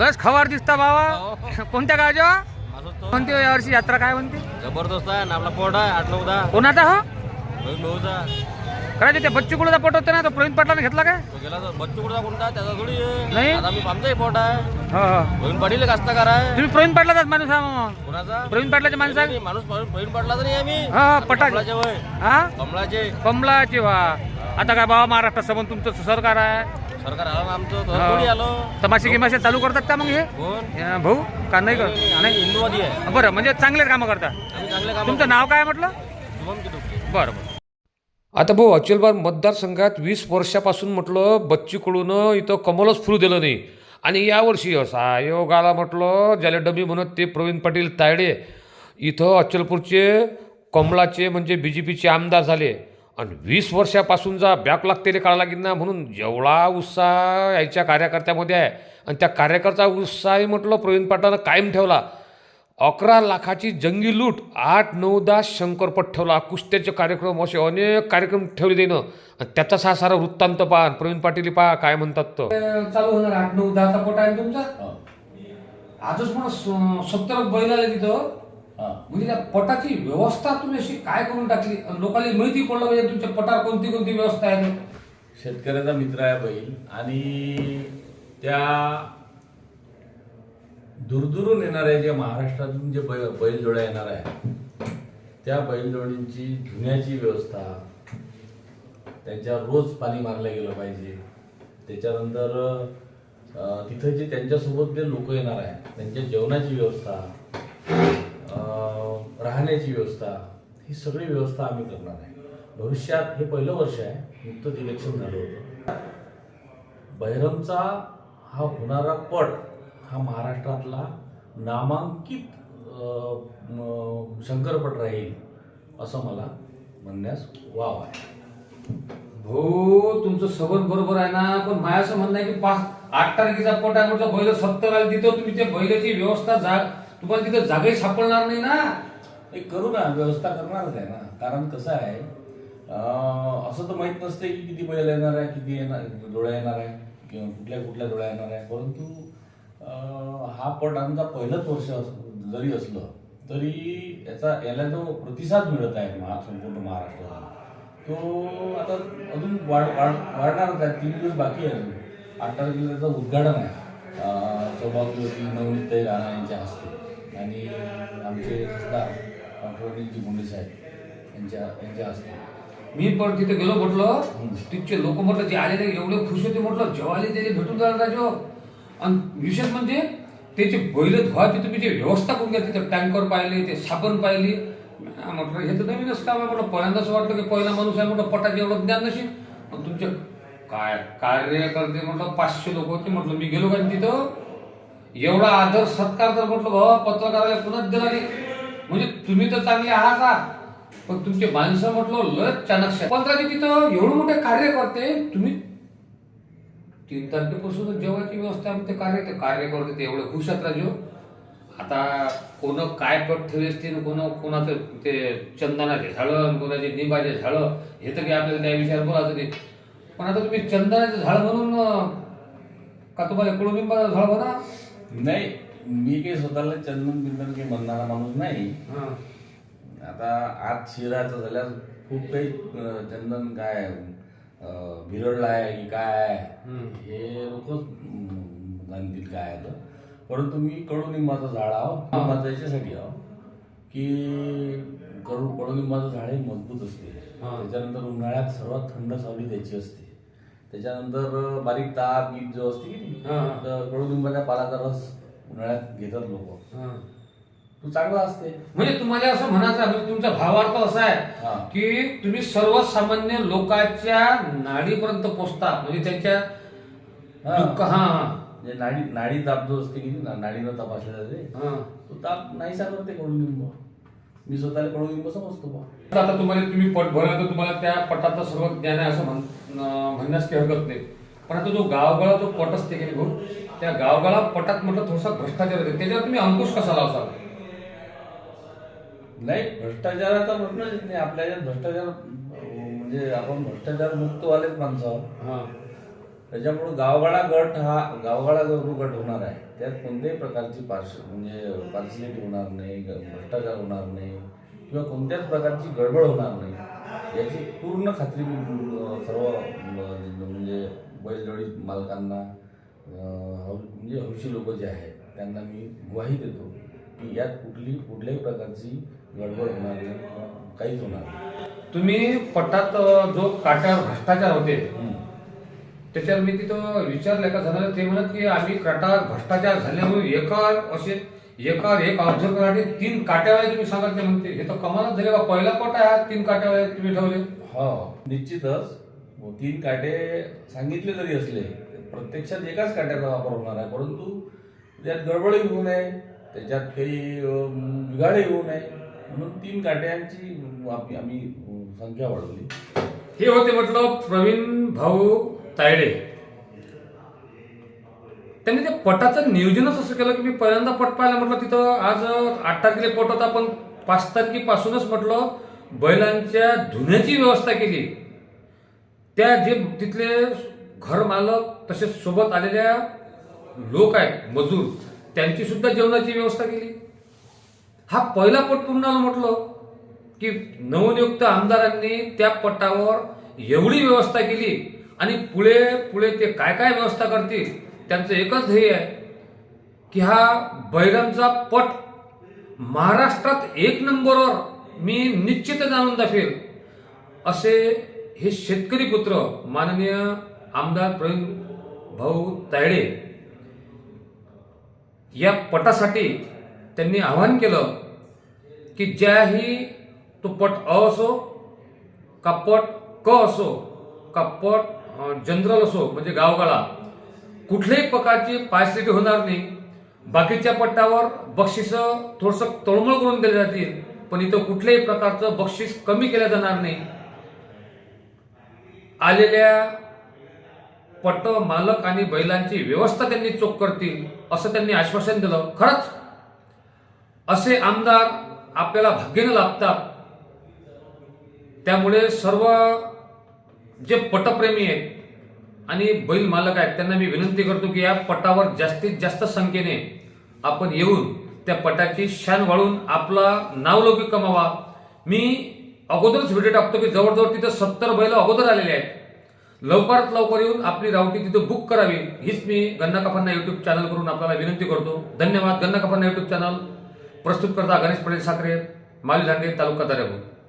लस खवार दिसता बाबा. कोणत्या गावच्या? कोणती यावर्षी यात्रा काय म्हणते? जबरदस्त आहे ना आपला पोट आहे आठ नऊ दहा कोणाचा हो? करायचे ते बच्चू कुळचा पोट होते ना तो प्रवीण पाटलाने घेतला काय? बच्चू कुठचा कोणता त्याचा थोडी. नाही. आमचाही पोट आहे. हो हो. रोहित पाटील कास्तकार आहे. तुम्ही प्रवीण पाटलाचाच माणूस आहे मग. कोणाचा? प्रवीण पाटलाचे माणसं आहे? माणूस प्रवीण पाटला तर नाही आम्ही. हा हा पटाचे कमलाचे वय हा? कमलाचे. कमलाचे वा. आता काय बाबा महाराष्ट्र सबंध तुमचं सरकार आहे. सरकार आलं ना आमचं तर. थोडी आलो? तमाशे गिमाशे चालू करतात का मग हे? कोण? या, भाऊ का नाही कर आम्ही हिंदूवादी आहे. बरं म्हणजे कामं आम्ही चांगले काम तुमचं नाव काय म्हटलं? शुभम किटुके बरं बरं. आता भाऊ अचलबाग मतदारसंघात वीस वर्षापासून म्हटलं बच्ची कडून इथं कमलच फुलू दिलं नाही. आणि यावर्षी असा योग आला म्हटलं ज्याला डबी म्हणत ते प्रवीण पाटील तायडे. इथं अचलपूरचे कमलाचे म्हणजे बी जे पीचे आमदार झाले. आणि वीस वर्षापासून जा बॅक लागतेले काढा लागेल ना म्हणून जेवढा उत्साह याच्या कार्यकर्त्यामध्ये आहे. आणि त्या कार्यकर्ता उत्साही म्हटलं प्रवीण पाटलानं कायम ठेवला. अकरा लाखाची जंगी लूट आठ नऊ दहा शंकरपट ठेवला. कुस्त्याचे कार्यक्रम असे अनेक कार्यक्रम ठेवले देणं आणि त्याचाच हा सारा वृत्तांत पहा प्रवीण पाटील पहा काय म्हणतात तो चालू होणार आठ नऊ दहाचा पोट आहे तुमचा? आजच मला सत्तर बैल आले तिथं. म्हणजे त्या पटाची व्यवस्था तुम्ही अशी काय करून टाकली? आणि माहिती पडलं पाहिजे तुमच्या पटावर कोणती कोणती व्यवस्था आहे? शेतकऱ्याचा मित्र आहे बैल. आणि त्या दूरदूरून येणाऱ्या जे महाराष्ट्रातून जे बैल बैलजोड्या येणार आहे त्या बैलजोडींची धुण्याची व्यवस्था त्यांच्या रोज पाणी मारलं गेलं पाहिजे. त्याच्यानंतर तिथं जे त्यांच्यासोबत जे लोक येणार आहे त्यांच्या जेवणाची व्यवस्था राहण्याची व्यवस्था ही सगळी व्यवस्था आम्ही करणार आहे. भविष्यात हे पहिलं वर्ष आहे नुकतंच इलेक्शन झालं होतं. बहिरमचा हा होणारा पट हा महाराष्ट्रातला नामांकित शंकरपट राहील असं मला म्हणण्यास वाव आहे. हो तुमचं सबंध बरोबर आहे ना पण माझ्या असं म्हणणं आहे की पाच आठ तारखेचा पट आहे म्हटलं बैल सत्तर आले तिथं तुम्ही ते बैलाची व्यवस्था जा तुम्हाला तिथं जागाही सापडणार नाही ना. एक करू ना व्यवस्था करणारच आहे ना. कारण कसं आहे असं तर माहीत नसते की किती बैल येणार आहे किती येणार डोळ्या येणार आहे किंवा कुठल्या कुठल्या डोळ्या येणार आहे. परंतु हा पट आमचा पहिलंच वर्ष जरी असलं तरी याचा याला जो प्रतिसाद मिळत आहे महा संपूर्ण महाराष्ट्राला तो आता अजून वाढ वाढ वाढणारच आहे. तीन दिवस बाकी आहे अजून. आठ तारखेला त्याचं उद्घाटन आहे. सौभाग्यवती नवनीत राणा यांच्या हस्ते. आणि आमचे खासदार अनिलजी मुंडे साहेब यांच्या यांच्या हस्ते. मी पण तिथे गेलो म्हटलं तिथचे लोक म्हटलं जे आलेले एवढे खुश होते म्हटलं जेवाले त्याला भेटून जाणार राजो आणि विशेष म्हणजे त्याचे बैल धुवायची तुम्ही जे व्यवस्था करून घ्या तिथे टँकर पाहिले ते साबण पाहिली. म्हटलं हे तर नवीनच काम आहे म्हटलं पहिल्यांदाच वाटलं की पहिला माणूस आहे म्हटलं पटाचे एवढं ज्ञान नशील पण तुमचे काय कार्यकर्ते म्हटलं पाचशे लोक होते म्हटलं मी गेलो का तिथं? एवढा आदर सत्कार तर म्हटलं बाबा पत्रकाराला कुणाच दिला नाही. म्हणजे तुम्ही तर चांगले आहात पण तुमचे माणसं म्हटलं लस चाणक्य पंधराचे तिथं एवढं मोठे कार्य करते तुम्ही तीन तारखेपासून जेवायची व्यवस्था ते कार्य ते कार्य करते ते एवढे खुश आहेत राजू आता कोण काय पट ठेवले असतील कोण कोणाचं ते चंदनाचे झाडं कोणाचे निंबाचे झाडं हे तर काही आपल्याला त्या विषयावर बोलायचं नाही. पण आता तुम्ही चंदनाचं झाड म्हणून का तुम्हाला कडुलिंबाचं झाड म्हणा? नाही मी काही स्वतःला चंदन बिंदन काही म्हणणारा माणूस नाही. आता आज शिराचं झाल्यास खूप काही चंदन काय भिरडला आहे की काय हे लोकच जाणतील काय तर. परंतु मी कडुनिंबाचं झाड आहो लिंबाचं याच्यासाठी आहो की कडू कडुलिंबाचं झाड हे मजबूत असते. त्याच्यानंतर उन्हाळ्यात सर्वात थंड सावली त्याची असते. त्याच्यानंतर बारीक ताप गीत जो असते की हा. कडुलिंबाच्या पालाचा रस उन्हाळ्यात घेतात लोक. हां. तो चांगला असते. म्हणजे तुम्हाला असं म्हणायचं आहे, म्हणजे तुमचा भावार्थ असा हा. आहे की तुम्ही सर्वसामान्य लोकांच्या नाडीपर्यंत पोचता. म्हणजे त्यांच्या हा. दुःख हा म्हणजे नाडी नाडी ताप जो असते की नाही, नाडीनं तपासले जाते. हा. तो ताप नाहीसा करते कडुलिंब. मी स्वतःला कडुलिंब समजतो बा. आता तुम्हाला तुम्ही पट भरला तर तुम्हाला त्या पटाचं सर्व ज्ञान आहे असं म्हण- अं, म्हणण्यास काही हरकत नाही. पण आता जो गावगाळा जो पट असते की भाऊ त्या गावगाळा पटात म्हटलं थोडासा भ्रष्टाचार येते त्याच्यावर तुम्ही अंकुश कसा लावसाल नाही भ्रष्टाचाराचा प्रश्नच येत नाही. आपल्या याच्यात भ्रष्टाचार म्हणजे आपण भ्ष्टाचार मुक्त वालेच माणसं आहोत. हा. त्याच्यामुळं गावगाडा गट हा गावगाडा जो गट होणार आहे त्यात कोणत्याही प्रकारची पार्श म्हणजे पार्सलिटी होणार नाही भ्रष्टाचार होणार नाही किंवा कोणत्याच प्रकारची गडबड होणार नाही. याची पूर्ण खात्री मी सर्व म्हणजे बैलजोडी मालकांना म्हणजे हौशी लोक जे आहेत त्यांना मी ग्वाही देतो की यात कुठली कुठल्याही प्रकारची गडबड होणार नाही किंवा काहीच होणार नाही तुम्ही पटात जो काट्यावर भ्रष्टाचार होते. त्याच्यावर मी तिथं विचारलं का झालं ते म्हणत की आम्ही काटा भ्रष्टाचार झाल्यामुळे एका असे एका एक ऑब्झर्व करण्यासाठी तीन काट्यावाले तुम्ही सांगितले म्हणते. हे तर कमालच झाले का पहिला पट आहे हा तीन काट्यावाले तुम्ही ठेवले. हो. निश्चितच. तीन काटे सांगितले जरी असले. प्रत्यक्षात एकाच काट्याचा वापर होणार आहे. परंतु त्यात गडबडही होऊ नये. त्याच्यात काही अं, बिघाडही होऊ नये. म्हणून तीन काट्यांची आम्ही संख्या वाढवली. हे होते म्हटलं प्रवीण भाऊ तायडे. त्यांनी ते पटाचं नियोजनच असं केलं की मी पहिल्यांदा पट पाहिला म्हटलं तिथं आज आठ तारखेला पट होता पण पाच तारखेपासूनच म्हटलं बैलांच्या धुण्याची व्यवस्था केली. त्या जे तिथले घर मालक तसेच सोबत आलेल्या लोक आहेत मजूर त्यांची सुद्धा जेवणाची व्यवस्था केली. हा पहिला पट पूर्ण आला म्हटलं की नवनियुक्त आमदारांनी त्या पटावर एवढी व्यवस्था केली आणि पुढे पुढे ते काय काय व्यवस्था करतील त्यांचं एकच ध्येय आहे की हा बैलांचा पट महाराष्ट्रात एक नंबरवर मी निश्चितच आणून दाखवेल. असे हे शेतकरी पुत्र माननीय आमदार प्रवीण भाऊ तायडे या पटासाठी त्यांनी आवाहन केलं की ज्याही तो पट अ असो का पट क असो का पट जनरल असो म्हणजे गावगाळा कुठल्याही प्रकारची पायसिटी होणार नाही. बाकीच्या पट्टावर बक्षीस थोडस तळमळ करून दिले जातील पण इथं कुठल्याही प्रकारचं बक्षीस कमी केलं जाणार नाही. आलेल्या पट्ट मालक आणि बैलांची व्यवस्था त्यांनी चोख करतील असं त्यांनी आश्वासन दिलं. खरंच असे आमदार आपल्याला भाग्यानं लाभतात त्यामुळे सर्व जे पटप्रेमी आहेत आणि बैल मालक आहेत त्यांना मी विनंती करतो की या पटावर जास्तीत जास्त संख्येने आपण येऊन त्या पटाची शान वाळून आपला नावलौकिक कमावा. मी अगोदरच व्हिडिओ टाकतो की जवळजवळ तिथं सत्तर बैल अगोदर आलेले आहेत. लवकरात लवकर येऊन आपली रावटी तिथं बुक करावी हीच मी गन्ना कफांना युट्यूब चॅनल करून आपल्याला विनंती करतो. धन्यवाद गन्ना कफांना युट्यूब चॅनल प्रस्तुत करता गणेश पटेल साखरे माली दांडे तालुका दर्यापूर.